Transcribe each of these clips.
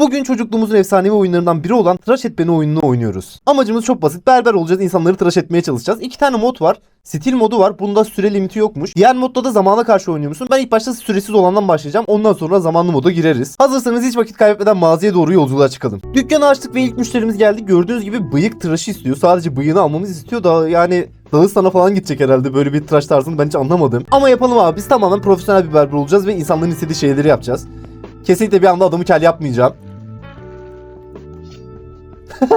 Bugün çocukluğumuzun efsanevi oyunlarından biri olan Tıraş Et Beni oyununu oynuyoruz. Amacımız çok basit. Berber olacağız, insanları tıraş etmeye çalışacağız. İki tane mod var. Stil modu var. Bunda süre limiti yokmuş. Diğer modda da zamana karşı oynuyor musun? Ben ilk başta süresiz olandan başlayacağım. Ondan sonra zamanlı moda gireriz. Hazırsanız hiç vakit kaybetmeden mağazaya doğru yolculuğa çıkalım. Dükkanı açtık ve ilk müşterimiz geldi. Gördüğünüz gibi bıyık tıraşı istiyor. Sadece bıyığını almamız istiyor da yani Dağıstan'a falan gidecek herhalde böyle bir tıraş tarzını ben hiç anlamadım. Ama yapalım abi biz tamamen profesyonel bir berber olacağız ve insanların istediği şeyleri yapacağız. Kesinlikle bir anda adamı kel yapmayacağım.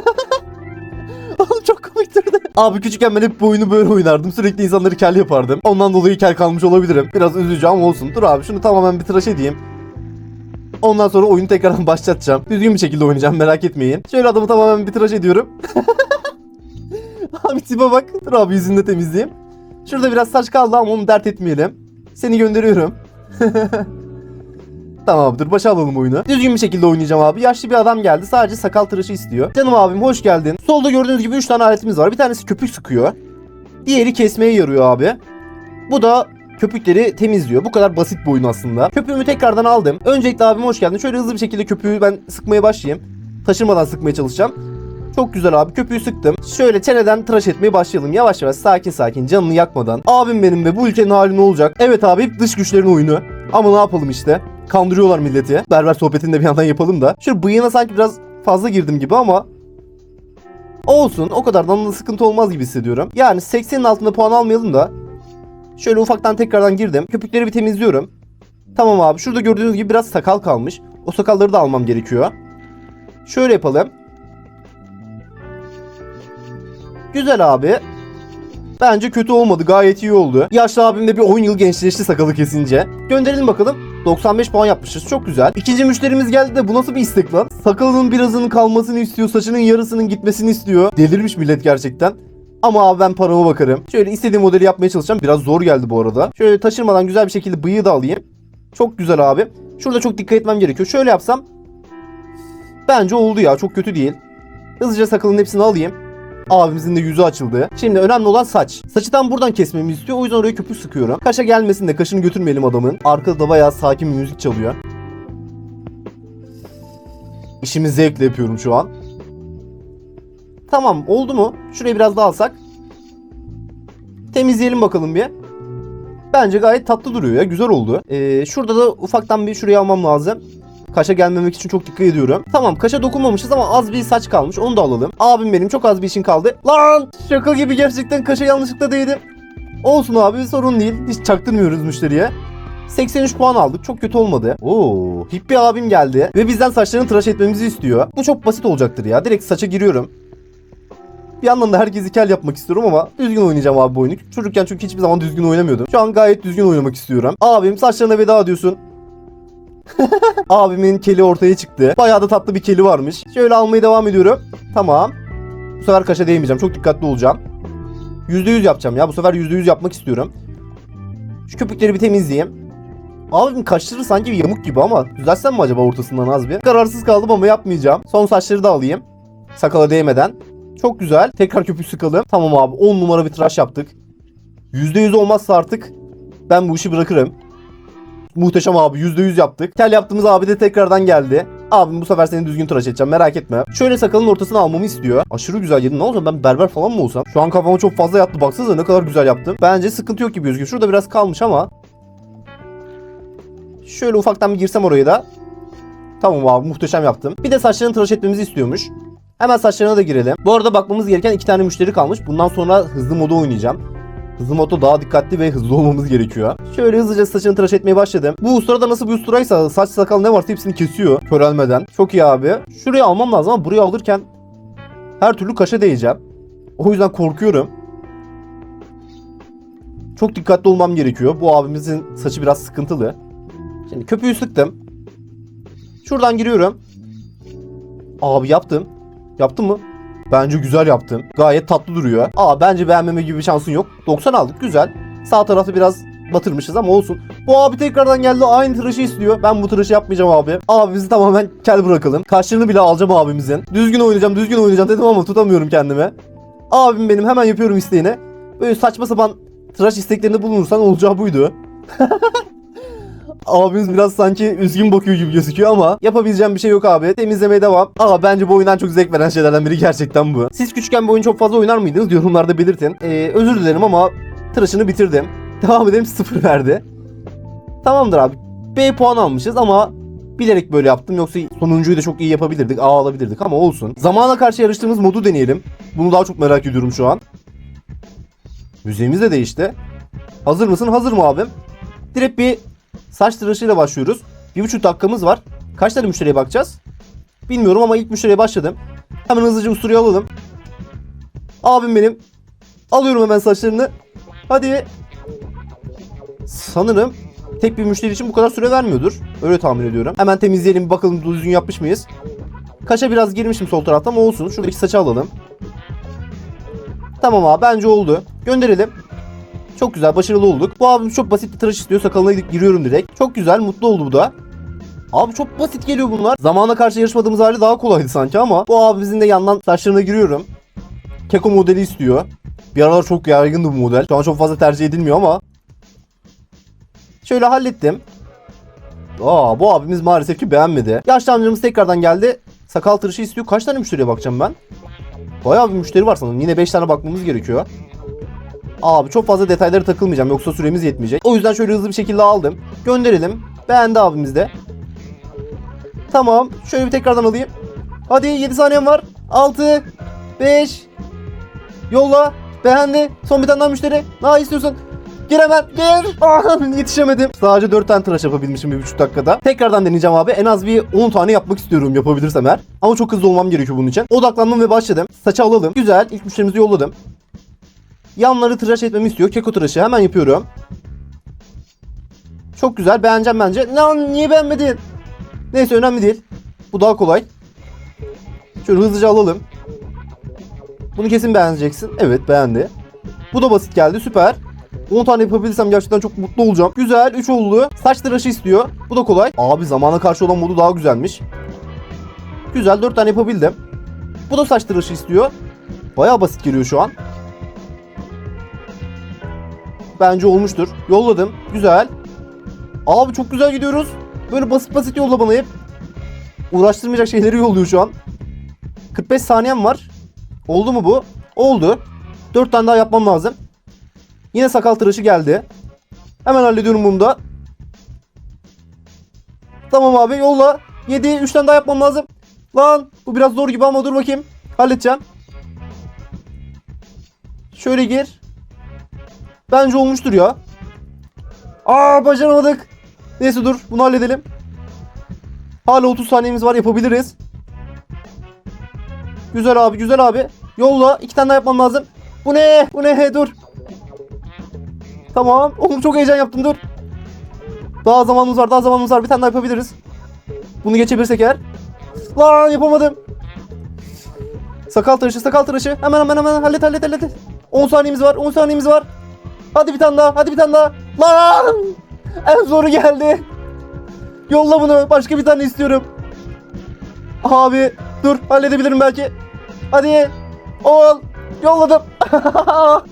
Oğlum çok komik durdu. Abi küçükken ben hep bu oyunu böyle oynardım. Sürekli insanları kel yapardım. Ondan dolayı kel kalmış olabilirim. Biraz üzücü ama olsun. Dur abi şunu tamamen bir tıraş edeyim. Ondan sonra oyunu tekrardan başlatacağım. Düzgün bir şekilde oynayacağım merak etmeyin. Şöyle adamı tamamen bir tıraş ediyorum. abi tipe bak. Dur abi yüzünü de temizleyeyim. Şurada biraz saç kaldı ama onu dert etmeyelim. Seni gönderiyorum. Tamam dur başa alalım oyunu. Düzgün bir şekilde oynayacağım abi. Yaşlı bir adam geldi. Sadece sakal tıraşı istiyor. Canım abim hoş geldin. Solda gördüğünüz gibi 3 tane aletimiz var. Bir tanesi köpük sıkıyor. Diğeri kesmeye yarıyor abi. Bu da köpükleri temizliyor. Bu kadar basit bir oyun aslında. Köpüğümü tekrardan aldım. Öncelikle abim hoş geldin. Şöyle hızlı bir şekilde köpüğü ben sıkmaya başlayayım. Taşırmadan sıkmaya çalışacağım. Çok güzel abi köpüğü sıktım. Şöyle çeneden tıraş etmeye başlayalım. Yavaş yavaş sakin sakin canını yakmadan. Abim benim ve bu ülkenin hali ne olacak? Evet abi dış güçlerin oyunu. Ama ne yapalım işte. Kandırıyorlar milleti. Berber sohbetini de bir yandan yapalım da. Şu bıyığına sanki biraz fazla girdim gibi ama Olsun o kadardan da sıkıntı olmaz gibi hissediyorum. Yani 80'in altında puan almayalım da. Şöyle ufaktan tekrardan girdim. Köpükleri bir temizliyorum. Tamam abi şurada gördüğünüz gibi biraz sakal kalmış. O sakalları da almam gerekiyor. Şöyle yapalım. Güzel abi. Bence kötü olmadı. Gayet iyi oldu. Yaşlı abim de bir 10 yıl gençleşti sakalı kesince. Gönderelim bakalım. 95 puan yapmışız. Çok güzel. İkinci müşterimiz geldi de bu nasıl bir istek lan? Sakalının birazının kalmasını istiyor. Saçının yarısının gitmesini istiyor. Delirmiş millet gerçekten. Ama abi ben parama bakarım. Şöyle istediğim modeli yapmaya çalışacağım. Biraz zor geldi bu arada. Şöyle taşırmadan güzel bir şekilde bıyığı da alayım. Çok güzel abi. Şurada çok dikkat etmem gerekiyor. Şöyle yapsam. Bence oldu ya. Çok kötü değil. Hızlıca sakalın hepsini alayım. Abimizin de yüzü açıldı. Şimdi önemli olan saç. Saçı tam buradan kesmemi istiyor. O yüzden oraya köpük sıkıyorum. Kaşa gelmesin de kaşını götürmeyelim adamın. Arkada da bayağı sakin bir müzik çalıyor. İşimi zevkle yapıyorum şu an. Tamam oldu mu? Şurayı biraz daha alsak. Temizleyelim bakalım bir. Bence gayet tatlı duruyor ya. Güzel oldu. Ee, şurada da ufaktan bir şuraya almam lazım. Kaşa gelmemek için çok dikkat ediyorum. Tamam kaşa dokunmamışız ama az bir saç kalmış. Onu da alalım. Abim benim çok az bir işin kaldı. Lan şaka gibi gerçekten kaşa yanlışlıkla değdi. Olsun abi sorun değil. Hiç çaktırmıyoruz müşteriye. 83 puan aldık. Çok kötü olmadı. Oo, hippi abim geldi ve bizden saçlarını tıraş etmemizi istiyor. Bu çok basit olacaktır ya. Direkt saça giriyorum. Bir yandan da herkesi kel yapmak istiyorum ama düzgün oynayacağım abi bu oyunu. Çocukken çünkü hiçbir zaman düzgün oynamıyordum. Şu an gayet düzgün oynamak istiyorum. Abim saçlarına veda diyorsun. Abimin keli ortaya çıktı. Bayağı da tatlı bir keli varmış. Şöyle almaya devam ediyorum. Tamam. Bu sefer kaşa değmeyeceğim. Çok dikkatli olacağım. %100 yapacağım ya. Bu sefer %100 yapmak istiyorum. Şu köpükleri bir temizleyeyim. Abim kaşları sanki yamuk gibi ama düzeltsem mi acaba ortasından az bir? Kararsız kaldım ama yapmayacağım. Son saçları da alayım. Sakala değmeden. Çok güzel. Tekrar köpük sıkalım. Tamam abi 10 numara bir tıraş yaptık. %100 olmazsa artık ben bu işi bırakırım. Muhteşem abi %100 yaptık. Kel yaptığımız abi de tekrardan geldi. Abim bu sefer seni düzgün tıraş edeceğim merak etme. Şöyle sakalın ortasını almamı istiyor. Aşırı güzel yedim. Ne olacak ben berber falan mı olsam? Şu an kafama çok fazla yattı. Baksanıza ne kadar güzel yaptım. Bence sıkıntı yok gibi gözüküyor. Şurada biraz kalmış ama. Şöyle ufaktan bir girsem oraya da. Tamam abi muhteşem yaptım. Bir de saçlarını tıraş etmemizi istiyormuş. Hemen saçlarına da girelim. Bu arada bakmamız gereken iki tane müşteri kalmış. Bundan sonra hızlı modu oynayacağım. Modda daha dikkatli ve hızlı olmamız gerekiyor. Şöyle hızlıca saçını tıraş etmeye başladım. Bu ustura da nasıl bir usturaysa saç sakal ne varsa hepsini kesiyor körelmeden. Çok iyi abi. Şuraya almam lazım ama buraya alırken her türlü kaşa değeceğim. O yüzden korkuyorum. Çok dikkatli olmam gerekiyor. Bu abimizin saçı biraz sıkıntılı. Şimdi köpüğü sıktım. Şuradan giriyorum. Abi yaptım. Yaptım mı? Bence güzel yaptım. Gayet tatlı duruyor. Aa bence beğenmeme gibi bir şansın yok. 90 aldık güzel. Sağ tarafı biraz batırmışız ama olsun. Bu abi tekrardan geldi aynı tıraşı istiyor. Ben bu tıraşı yapmayacağım abi. Abimizi tamamen kel bırakalım. Kaşlarını bile alacağım abimizin. Düzgün oynayacağım düzgün oynayacağım dedim ama tutamıyorum kendime. Abim benim hemen yapıyorum isteğini. Böyle saçma sapan tıraş isteklerinde bulunursan olacağı buydu. Abimiz biraz sanki üzgün bakıyor gibi gözüküyor ama yapabileceğim bir şey yok abi. Temizlemeye devam. Ama bence bu oyundan çok zevk veren şeylerden biri gerçekten bu. Siz küçükken bu oyunu çok fazla oynar mıydınız? Yorumlarda belirtin. Ee, özür dilerim ama tıraşını bitirdim. Devam edelim sıfır verdi. Tamamdır abi. B puan almışız ama bilerek böyle yaptım. Yoksa sonuncuyu da çok iyi yapabilirdik. A alabilirdik ama olsun. Zamana karşı yarıştığımız modu deneyelim. Bunu daha çok merak ediyorum şu an. Müziğimiz de değişti. Hazır mısın? Hazır mı abim? Direkt bir saç tıraşıyla başlıyoruz. Bir buçuk dakikamız var. Kaç tane müşteriye bakacağız? Bilmiyorum ama ilk müşteriye başladım. Hemen hızlıca usturayı alalım. Abim benim. Alıyorum hemen saçlarını. Hadi. Sanırım tek bir müşteri için bu kadar süre vermiyordur. Öyle tahmin ediyorum. Hemen temizleyelim bakalım düzgün yapmış mıyız? Kaşa biraz girmişim sol tarafta ama olsun. Şuradaki saçı alalım. Tamam abi bence oldu. Gönderelim. Çok güzel başarılı olduk. Bu abimiz çok basit bir tıraş istiyor. Sakalına giriyorum direkt. Çok güzel mutlu oldu bu da. Abi çok basit geliyor bunlar. Zamana karşı yarışmadığımız hali daha kolaydı sanki ama bu abimizin de yandan saçlarına giriyorum. Keko modeli istiyor. Bir aralar çok yaygındı bu model. Şu an çok fazla tercih edilmiyor ama. Şöyle hallettim. Aa bu abimiz maalesef ki beğenmedi. Yaşlı amcamız tekrardan geldi. Sakal tıraşı istiyor. Kaç tane müşteriye bakacağım ben? Bayağı bir müşteri var sanırım. Yine 5 tane bakmamız gerekiyor. Abi çok fazla detaylara takılmayacağım yoksa süremiz yetmeyecek. O yüzden şöyle hızlı bir şekilde aldım. Gönderelim. Beğendi abimiz de. Tamam. Şöyle bir tekrardan alayım. Hadi 7 saniyem var. 6 5 Yolla. Beğendi. Son bir tane daha müşteri. Ne istiyorsun? Gir hemen. Gir. Ah, yetişemedim. Sadece 4 tane tıraş yapabilmişim bir buçuk dakikada. Tekrardan deneyeceğim abi. En az bir 10 tane yapmak istiyorum yapabilirsem eğer. Ama çok hızlı olmam gerekiyor bunun için. Odaklandım ve başladım. Saçı alalım. Güzel. İlk müşterimizi yolladım. Yanları tıraş etmemi istiyor. Keko tıraşı hemen yapıyorum. Çok güzel. Beğeneceğim bence. Lan niye beğenmedin? Neyse önemli değil. Bu daha kolay. Şöyle hızlıca alalım. Bunu kesin beğeneceksin. Evet beğendi. Bu da basit geldi. Süper. 10 tane yapabilirsem gerçekten çok mutlu olacağım. Güzel. 3 oldu. Saç tıraşı istiyor. Bu da kolay. Abi zamana karşı olan modu daha güzelmiş. Güzel. 4 tane yapabildim. Bu da saç tıraşı istiyor. Bayağı basit geliyor şu an. Bence olmuştur. Yolladım. Güzel. Abi çok güzel gidiyoruz. Böyle basit basit yolla bana hep. Uğraştırmayacak şeyleri yolluyor şu an. 45 saniyem var. Oldu mu bu? Oldu. 4 tane daha yapmam lazım. Yine sakal tıraşı geldi. Hemen hallediyorum bunu da. Tamam abi yolla. 7 3 tane daha yapmam lazım. Lan bu biraz zor gibi ama dur bakayım. Halledeceğim. Şöyle gir. Bence olmuştur ya. Aa başaramadık. Neyse dur bunu halledelim. Hala 30 saniyemiz var yapabiliriz. Güzel abi güzel abi. Yolla iki tane daha yapmam lazım. Bu ne? Bu ne? Dur. Tamam. Oğlum çok heyecan yaptım dur. Daha zamanımız var daha zamanımız var. Bir tane daha yapabiliriz. Bunu geçebilirsek eğer. Lan yapamadım. Sakal tıraşı sakal tıraşı. Hemen hemen hemen hallet hallet hallet. 10 saniyemiz var 10 saniyemiz var. Hadi bir tane daha hadi bir tane daha. Lan! En zoru geldi. Yolla bunu. Başka bir tane istiyorum. Abi dur halledebilirim belki. Hadi. Ol. Yolladım.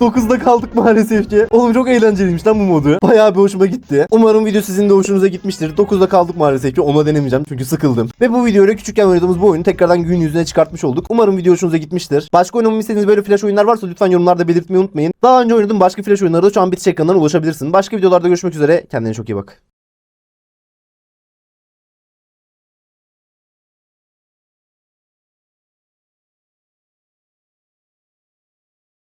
9'da kaldık maalesef ki. Oğlum çok eğlenceliymiş lan bu modu. Bayağı bir hoşuma gitti. Umarım video sizin de hoşunuza gitmiştir. 9'da kaldık maalesef ki. Ona denemeyeceğim çünkü sıkıldım. Ve bu videoyla küçükken oynadığımız bu oyunu tekrardan gün yüzüne çıkartmış olduk. Umarım video hoşunuza gitmiştir. Başka oynamamı istediğiniz böyle flash oyunlar varsa lütfen yorumlarda belirtmeyi unutmayın. Daha önce oynadığım başka flash oyunları da şu an bitiş ekranından ulaşabilirsin. Başka videolarda görüşmek üzere. Kendine çok iyi bak.